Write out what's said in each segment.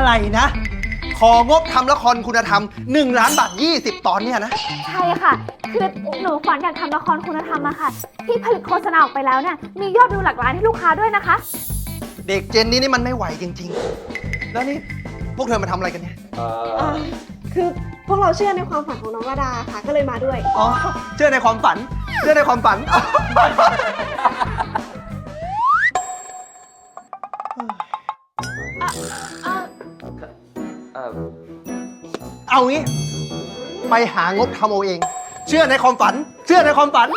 อะไรนะ ของบทำละครคุณธรรม 1 ล้านบาท 20 ตอนเนี่ยนะ ใช่ค่ะ คือหนูฝันอยากทำละครคุณธรรมอะค่ะ ที่ผลิตโฆษณาออกไปแล้วเนี่ย มียอดวิวหลักล้านให้ลูกค้าด้วยนะคะ เด็กเจนนี้นี่มันไม่ไหวจริง ๆ แล้วนี่พวกเธอมาทำอะไรกันเนี่ย อ่าคือพวกเราเชื่อในความฝันของน้องวดาค่ะ ก็เลยมาด้วย อ๋อ เชื่อในความฝัน เชื่อในความฝัน เอางี้ ไปหางบทำเอาเอง เชื่อในความฝัน เชื่อในความฝัน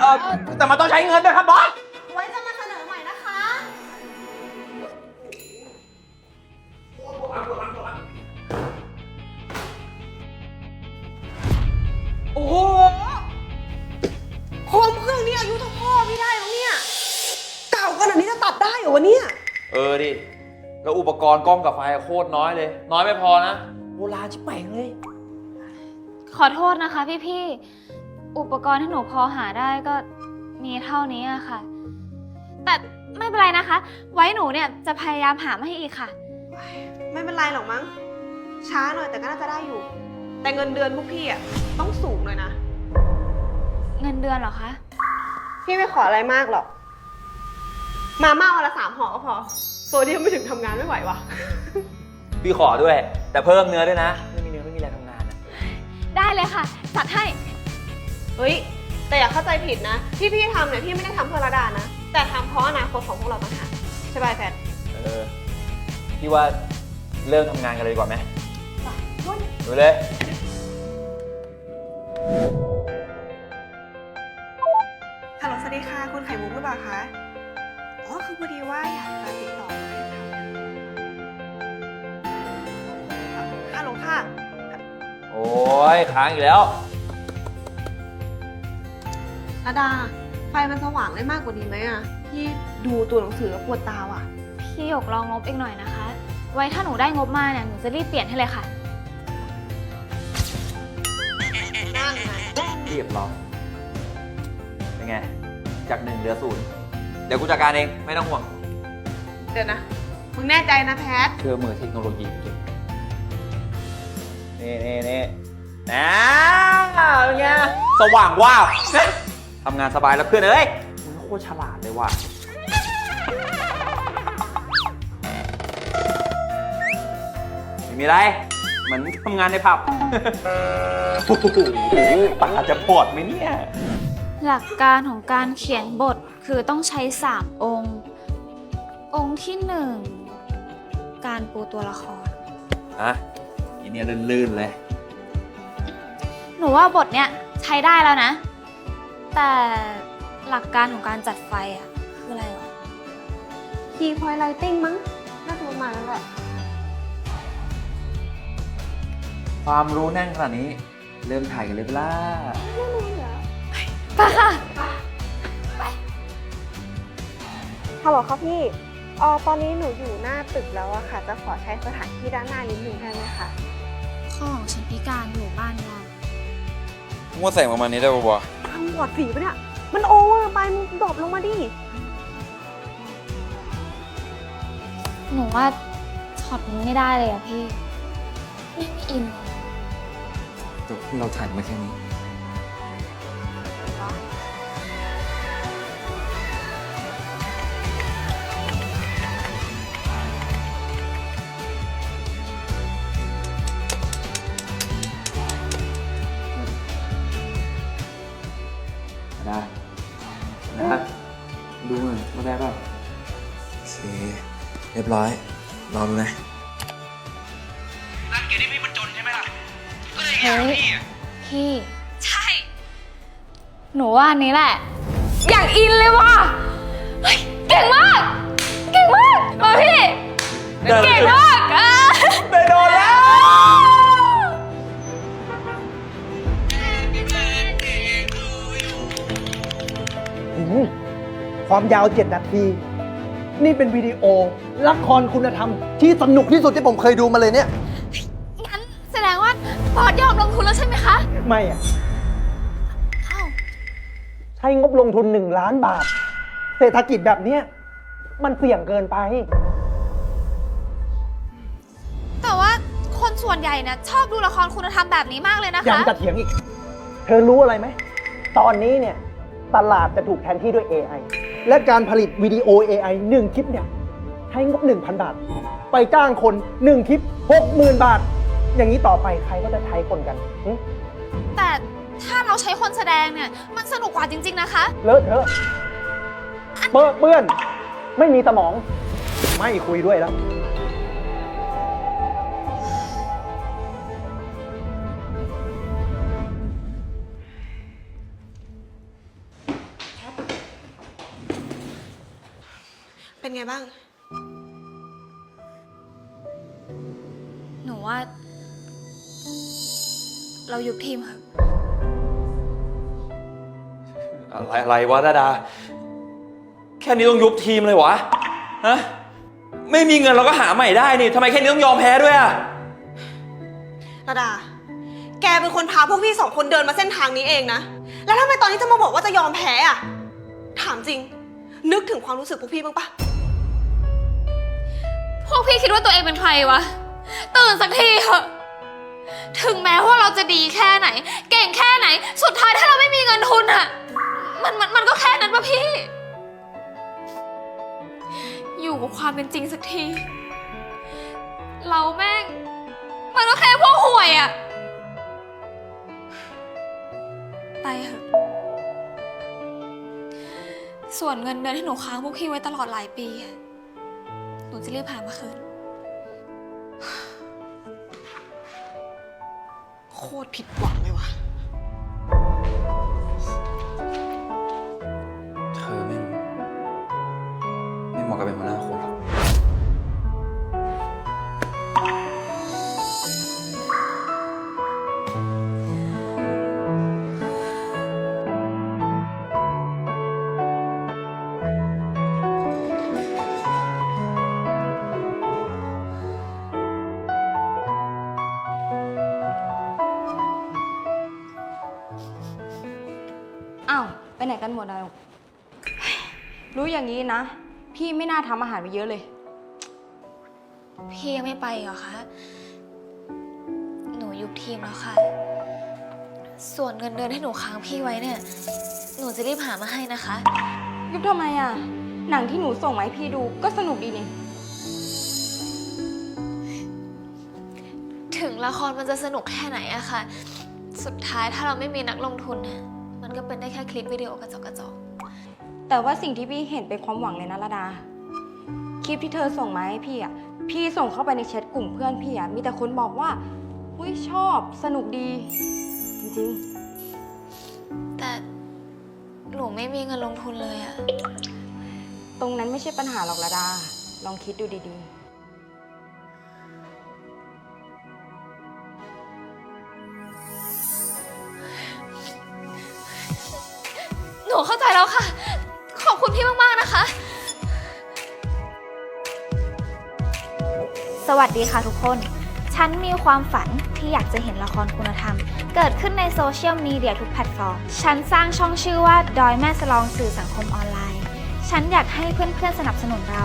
เออแต่มันต้องใช้เงินด้วยครับบอส แล้วอุปกรณ์กล้องกับไฟโคตรน้อยเลย น้อยไม่พอนะโบราณชิบเป่งเลย ขอโทษนะคะพี่ๆ อุปกรณ์ที่หนูพอหาได้ก็มีเท่านี้อะค่ะ แต่ไม่เป็นไรนะคะ ไว้หนูเนี่ยจะพยายามหามาให้อีกค่ะ ไม่เป็นไรหรอกมั้ง ช้าหน่อยแต่ก็น่าจะได้อยู่ แต่เงินเดือนพวกพี่อะต้องสูงหน่อยนะ เงินเดือนเหรอคะ พี่ไม่ขออะไรมากหรอก มาม่าวันละสามห่อก็พอโซ เดียมไม่ถึงทำงานไม่ไหววะพี่ขอด้วย แต่เพิ่มเนื้อด้วยนะ ไม่มีเนื้อไม่มีแรงทำงานอะได้เลยค่ะ จัดให้ เฮ้ย แต่อย่าเข้าใจผิดนะ ที่พี่ทำเนี่ยพี่ไม่ได้ทำเพื่อระดานะ แต่ทำเพราะอนาคตของพวกเราต่างหากใช่ป่ะไอ้แฟนเออพี่ว่าเริ่มทำงานกันเลยดีกว่าไหมดูเลย ฮัลโหลสวัสดีค่ะ คุณไข่มุกหรือเปล่าคะ อ๋อ คือพอดีว่าอยากจะติดต่อ ยค้างอีกแล้ว ระดา ไฟมันสว่างได้มากกว่านี้ไหมอะพี่ดูตัวหนังสือแล้วปวดตาว่ะ พี่หยกลองงบอีกหน่อยนะคะ ไว้ถ้าหนูได้งบมาเนี่ยหนูจะรีบเปลี่ยนให้เลยค่ะ นั่นไงเรียบร้อยเป็นไง จากหนึ่งเหลือศูนย์เดี๋ยวกูจัดการเอง ไม่ต้องห่วง เดี๋ยวนะ มึงแน่ใจนะแพท เชื่อมือเทคโนโลยีเก่งนี่นี่นี่ นะเป็นไงสว่างว่าบทำงานสบายแล้วเพื่อนเอ้ยมึงโคตรฉลาดเลยว่ะไม่มีไร เหมือนทำงานในผับโอ้โหปากจะปวดไหมเนี่ย หลักการของการเขียนบทคือต้องใช้3องค์ องค์ที่1การปูตัวละคร อะทีเนี้ยลื่นๆเลย หนูว่าบทเนี้ยใช้ได้แล้วนะ แต่หลักการของการจัดไฟอะคืออะไรวะคีย์พอยไลติ้งมั้งน่าจะประมาณนั้นแหละ ความรู้แน่นขนาดนี้ เริ่มถ่ายกันเลยเปะล่าไปค่ะ ฮัลโหลครับพี่อ๋อตอนนี้หนูอยู่หน้าตึกแล้วอะค่ะ จะขอใช้สถานที่ด้านหน้านิดนึงได้ไหมคะ ข้อของฉันพิการอยู่บ้านเรา มึงว่าแสงประมาณนี้ได้ปะวะทำหวดสีปะเนี่ย มันโอเวอร์ไปมึงดรอปลงมาดิ หนูว่าช็อตนี้ไม่ได้เลยอะพี่ ไม่มีอินเลยแต่เราถ่ายมาแค่นี้ ยบร้อยลองดูนะเฮ้ยพี่ ใช่ หนูว่าอันนี้แหละ อยากอินเลยว่ะเฮ้ยเก่งมาก เก่งมากมาพี่ เก่งมากอะไปโดนแล้ว ความยาว 7 นาที นี่เป็นวิดีโอละครคุณธรรมที่สนุกที่สุดที่ผมเคยดูมาเลยเนี่ย งั้นแสดงว่าบอสยอมลงทุนแล้วใช่ไหมคะ ไม่อะอ้าวใช้งบลงทุน1ล้านบาท เศรษฐกิจแบบเนี้ยมันเสี่ยงเกินไปส่วนใหญ่นะชอบดูละครคุณธรรมแบบนี้มากเลยนะคะยังจะเถียงอีก เธอรู้อะไรไหม ตอนนี้เนี่ย ตลาดจะถูกแทนที่ด้วย AI และการผลิตวิดีโอ AI 1 คลิปเนี่ยใช้งบ 1,000 บาท ไปจ้างคน 1 คลิป 60,000 บาท อย่างนี้ต่อไปใครก็จะใช้คนกันหึแต่ถ้าเราใช้คนแสดงเนี่ย มันสนุกกว่าจริง ๆนะคะ เลอะเทอะเปื้อนเปื้อน ไม่มีสมอง ไม่คุยด้วยแล้ว เป็นไงบ้าง หนูว่า เรายุบทีมค่ะอะไรอะไรวะดาดา แค่นี้ต้องยุบทีมเลยวะ ฮะ ไม่มีเงินเราก็หาใหม่ได้นี่ทำไมแค่นี้ต้องยอมแพ้ด้วยอะระดา แกเป็นคนพาพวกพี่สองคนเดินมาเส้นทางนี้เองนะ แล้วทำไมตอนนี้จะมาบอกว่าจะยอมแพ้อะถามจริง นึกถึงความรู้สึกพวกพี่บ้างปะ พวกพี่คิดว่าตัวเองเป็นใครวะ ตื่นสักทีเถอะ ถึงแม้ว่าเราจะดีแค่ไหน เก่งแค่ไหน สุดท้ายถ้าเราไม่มีเงินทุนอะมันมันมันก็แค่นั้นปะพี่ อยู่กับความเป็นจริงสักที เราแม่ง มันก็แค่พวกห่วยอะไปเถอะ ส่วนเงินเดือนที่หนูค้างพวกพี่ไว้ตลอดหลายปีอะ จะรีบหามาคืน โคตรผิดหวัง ไปไหนกันหมดแล้วรู้อย่างนี้นะ พี่ไม่น่าทำอาหารไปเยอะเลย พี่ยังไม่ไปเหรอคะ หนูยุบทีมแล้วค่ะ ส่วนเงินเดือนที่หนูค้างพี่ไว้เนี่ย หนูจะรีบหามาให้นะคะ ยุบทำไมอะ หนังที่หนูส่งมาให้พี่ดูก็สนุกดีนี่ ถึงละครมันจะสนุกแค่ไหนอะค่ะ สุดท้ายถ้าเราไม่มีนักลงทุนน่ะ มันก็เป็นได้แค่คลิปวิดีโอกระจอกกระจอกแต่ว่าสิ่งที่พี่เห็นเป็นความหวังเลยนะระดา คลิปที่เธอส่งมาให้พี่อะ พี่ส่งเข้าไปในแชทกลุ่มเพื่อนพี่อะ มีแต่คนบอกว่าอุ้ยชอบสนุกดี จริงแต่หนูไม่มีเงินลงทุนเลยอะๆตรงนั้นไม่ใช่ปัญหาหรอกระดา ลองคิดดูดีห สวัสดีค่ะทุกคน ฉันมีความฝันที่อยากจะเห็นละครคุณธรรม เกิดขึ้นในโซเชียลมีเดียทุกแพลตฟอร์ม ฉันสร้างช่องชื่อว่าดอยแม่สลองสื่อสังคมออนไลน์ ฉันอยากให้เพื่อนๆสนับสนุนเรา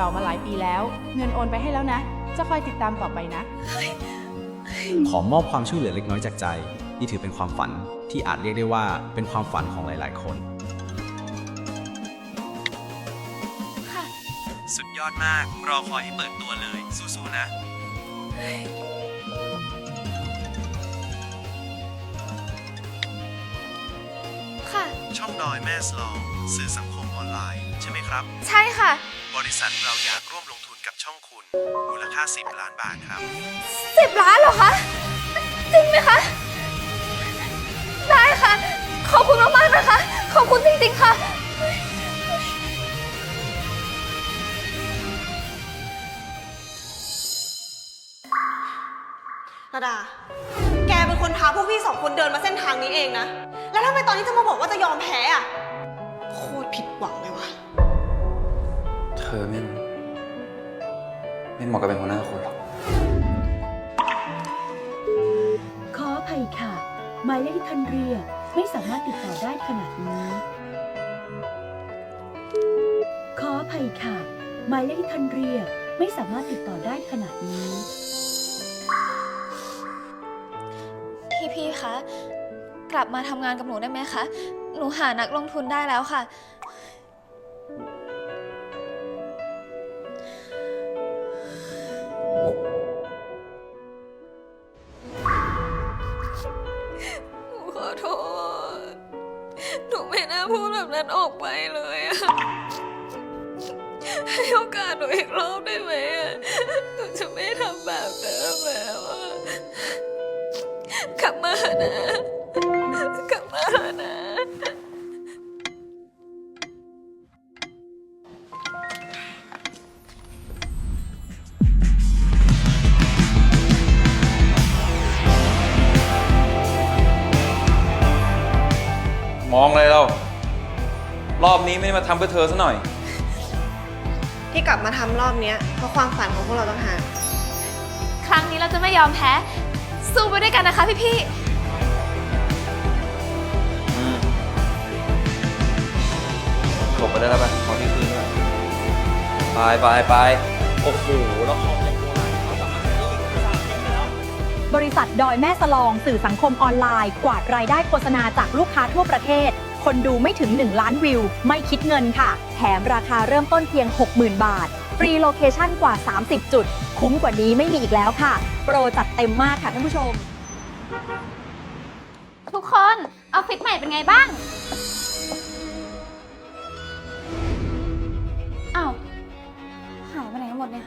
ก่ามาหลายปีแล้ว เงินโอนไปให้แล้วนะ จะคอยติดตามต่อไปนะ ขอมอบความช่วยเหลือเล็กน้อยจากใจ นี่ถือเป็นความฝันที่อาจเรียกได้ว่าเป็นความฝันของหลาย ๆ คน ค่ะ สุดยอดมาก รอคอยให้เปิดตัวเลย สู้ๆนะ ค่ะ ช่องดอยแม่สลอง สื่อสังคมออนไลน์ ใช่ไหมครับ ใช่ค่ะ บริษัทเราอยากร่วมลงทุนกับช่องคุณ มูลค่า 10 ล้านบาทครับ สิบล้านเหรอคะ จริงไหมคะ ได้ค่ะ ขอบคุณมากๆนะคะ ขอบคุณจริงๆค่ะ ระดา แกเป็นคนพาพวกพี่สองคนเดินมาเส้นทางนี้เองนะ แล้วทำไมตอนนี้จะมาบอกว่าจะยอมแพ้อะ คตรผิดหวังเลยวะเธอไม่ไม่เหมาะกับเป็นหัวหน้าคนหรอก ขออภัยค่ะ หมายเลขที่ท่านเรียกไม่สามารถติดต่อได้ขณะนี้ ขออภัยค่ะ หมายเลขที่ท่านเรียกไม่สามารถติดต่อได้ขณะนี้ พี่พี่ๆคะ กลับมาทำงานกับหนูได้ไหมคะ หนูหานักลงทุนได้แล้วค่ะ ออกไปเลยอะให้โอกาสหนูอีกรอบได้ไหมอะหนูจะไม่ทำแบบเดิมแล้วอะกลับมานะ ไม่ได้มาทำเพื่อเธอซะหน่อย ที่กลับมาทำรอบเนี้ยเพราะความฝันของพวกเราต่างหาก ครั้งนี้เราจะไม่ยอมแพ้ สู้ไปด้วยกันนะคะพี่พี่อืมหลบไปได้แล้วไปขอที่คืนด้วยไปไปไปโอ้โหแล้วของยังโบราณเขาสามารถซื้ออีกสามชิ้นไปแล้ว บริษัทดอยแม่สลอง สื่อสังคมออนไลน์ กวาดรายได้โฆษณาจากลูกค้าทั่วประเทศ คนดูไม่ถึง 1 ล้านวิว ไม่คิดเงินค่ะ แถมราคาเริ่มต้นเพียง 60,000 บาท ฟรีโลเคชั่นกว่า 30 จุด คุ้มกว่านี้ไม่มีอีกแล้วค่ะ โปรจัดเต็มมากค่ะท่านผู้ชม ทุกคนออฟฟิศใหม่เป็นไงบ้างอ้าวหายไปไหนกันหมดเนี่ย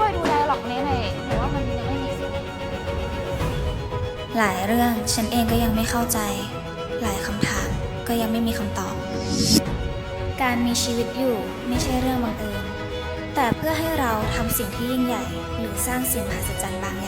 ช่วยดูแลหลอกเน่หน่อยหรือว่ามันยังไม่มีสิหลายเรื่องฉันเองก็ยังไม่เข้าใจ หลายคำถามก็ยังไม่มีคำตอบ การมีชีวิตอยู่ไม่ใช่เรื่องบังเอิญแต่เพื่อให้เราทำสิ่งที่ยิ่งใหญ่ หรือสร้างสิ่งมหัศจรรย์บางอย่าง